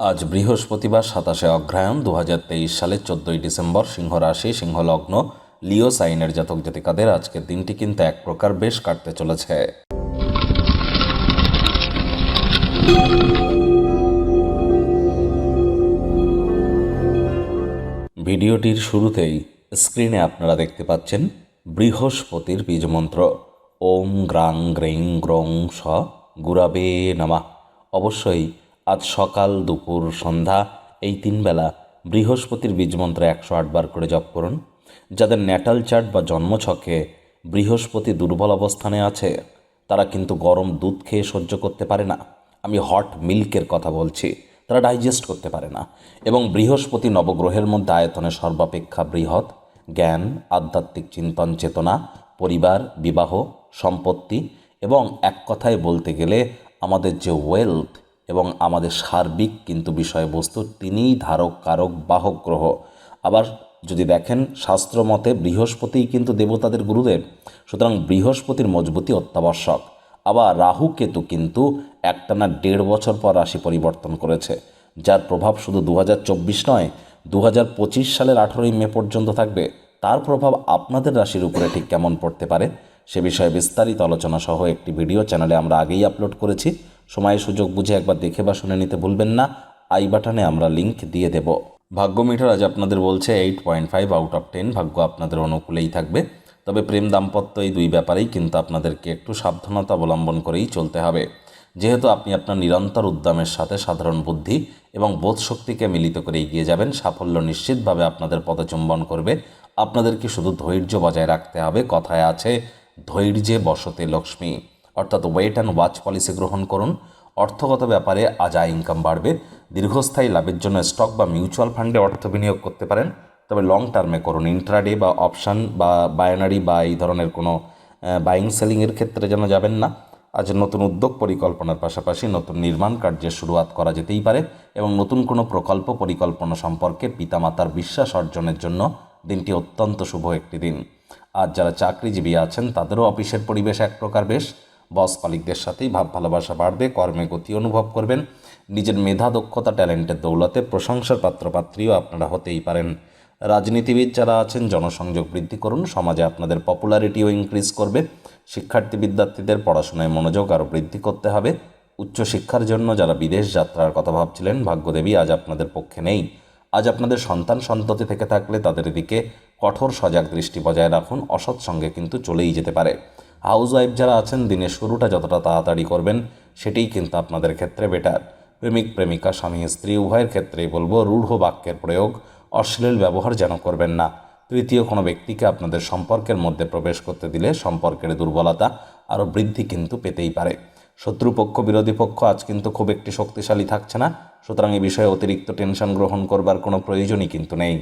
আজ বৃহস্পতিবার সাতাশে অগ্রহায়ণ দু হাজার তেইশ সালের চোদ্দোই ডিসেম্বর সিংহ রাশি সিংহ লগ্ন লিও সাইনের জাতক জাতিকাদের আজকের দিনটি কিন্তু এক প্রকার বেশ কাটতে চলেছে। ভিডিওটির শুরুতেই স্ক্রিনে আপনারা দেখতে পাচ্ছেন বৃহস্পতির বীজমন্ত্র। ওম গ্রাং গ্রেং গ্রং স গুরাবে নামা। অবশ্যই আজ সকাল দুপুর সন্ধ্যা, এই তিন বেলা বৃহস্পতির বীজমন্ত্র একশো আটবার করে জপ করুন। যাদের ন্যাটাল চার্ট বা জন্মছকে বৃহস্পতি দুর্বল অবস্থানে আছে, তারা কিন্তু গরম দুধ খেয়ে সহ্য করতে পারে না। আমি হট মিল্কের কথা বলছি, তারা ডাইজেস্ট করতে পারে না। এবং বৃহস্পতি নবগ্রহের মধ্যে আয়তনে সর্বাপেক্ষা বৃহৎ, জ্ঞান, আধ্যাত্মিক চিন্তন চেতনা, পরিবার, বিবাহ, সম্পত্তি এবং এক কথায় বলতে গেলে আমাদের যে ওয়েলথ এবং আমাদের সার্বিক কিন্তু বিষয়বস্তু তিনিই ধারক, কারক, বাহক গ্রহ। আবার যদি দেখেন শাস্ত্র মতে বৃহস্পতিই কিন্তু দেবতাদের গুরুদেব, সুতরাং বৃহস্পতির মজবুতি অত্যাবশ্যক। আবার রাহু কেতু কিন্তু একটানা দেড় বছর পর রাশি পরিবর্তন করেছে, যার প্রভাব শুধু দু নয় দু হাজার সালের আঠেরোই মে পর্যন্ত থাকবে। তার প্রভাব আপনাদের রাশির উপরে ঠিক কেমন পড়তে পারে, সে বিষয়ে বিস্তারিত আলোচনা সহ একটি ভিডিও চ্যানেলে আমরা আগেই আপলোড করেছি। সময় সুযোগ বুঝে একবার দেখে বা শুনে নিতে ভুলবেন না। আই বাটনে আমরা লিংক দিয়ে দেব। ভাগ্য মিটার আজ আপনাদের বলছে eight point five out of ten. ভাগ্য আপনাদের অনুকূলেই থাকবে। তবে প্রেম দাম্পত্য এই দুই ব্যাপারেই কিন্তু আপনাদেরকে একটু সাবধানতা অবলম্বন করেই চলতে হবে। যেহেতু আপনি আপনার নিরন্তর উদ্যমের সাথে সাধারণ বুদ্ধি এবং বোধ শক্তিকে মিলিত করে এগিয়ে যাবেন, সাফল্য নিশ্চিতভাবে আপনাদের পদচুম্বন করবে। আপনাদেরকে শুধু ধৈর্য বজায় রাখতে হবে, কথায় আছে, ধৈর্যে বসতে লক্ষ্মী। অর্থাৎ ওয়েট অ্যান্ড ওয়াচ পলিসি গ্রহণ করুন। অর্থগত ব্যাপারে আজ আয় ইনকাম বাড়বে। দীর্ঘস্থায়ী লাভের জন্য স্টক বা মিউচুয়াল ফান্ডে অর্থ বিনিয়োগ করতে পারেন। তবে লং টার্মে করুন। ইন্ট্রাডে বা অপশান বা বায়নারি বা এই ধরনের কোনো বাইং সেলিংয়ের ক্ষেত্রে যেন যাবেন না। আজ নতুন উদ্যোগ পরিকল্পনার পাশাপাশি নতুন নির্মাণ কার্যের শুরুয়াত করা যেতেই পারে এবং নতুন কোনো প্রকল্প পরিকল্পনা সম্পর্কে পিতামাতার বিশ্বাস অর্জনের জন্য দিনটি অত্যন্ত শুভ একটি দিন। আজ যারা চাকরিজীবী আছেন, তাদেরও অফিসের পরিবেশ এক প্রকার বেশ। বস মালিকদের সাথেই ভাব ভালোবাসা বাড়বে, কর্মে গতি অনুভব করবেন। নিজের মেধা, দক্ষতা, ট্যালেন্টের দৌলতে প্রশংসার পাত্রপাত্রীও আপনারা হতেই পারেন। রাজনীতিবিদ যারা আছেন, জনসংযোগ বৃদ্ধি করুন, সমাজে আপনাদের পপুলারিটিও ইনক্রিজ করবে। শিক্ষার্থী, বিদ্যার্থীদের পড়াশোনায় মনোযোগ আরও বৃদ্ধি করতে হবে। উচ্চশিক্ষার জন্য যারা বিদেশ যাত্রার কথা ভাবছিলেন, ভাগ্যদেবী আজ আপনাদের পক্ষে নেই। আজ আপনাদের সন্তান সন্ততি থেকে থাকলে তাদের দিকে কঠোর সজাগ দৃষ্টি বজায় রাখুন। অসৎ সঙ্গে কিন্তু চলেই যেতে পারে। হাউস ওয়াইফ যারা আছেন, দিনের শুরুটা যতটা তাড়াতাড়ি করবেন, সেটাই কিন্তু আপনাদের ক্ষেত্রে বেটার প্রেমিক, প্রেমিকা, স্বামী, স্ত্রী, উভয়ের ক্ষেত্রেই বলব, রূঢ় বাক্যের প্রয়োগ, অশ্লীল ব্যবহার যেন করবেন না। তৃতীয়, কোনো ব্যক্তিকে আপনাদের সম্পর্কের মধ্যে প্রবেশ করতে দিলে সম্পর্কের দুর্বলতা আরও বৃদ্ধি কিন্তু পেতেই পারে। শত্রুপক্ষ, বিরোধী পক্ষ আজ কিন্তু খুব একটি শক্তিশালী থাকছে না, সুতরাং এ বিষয়ে অতিরিক্ত টেনশন গ্রহণ করবার কোনো প্রয়োজনই কিন্তু নেই।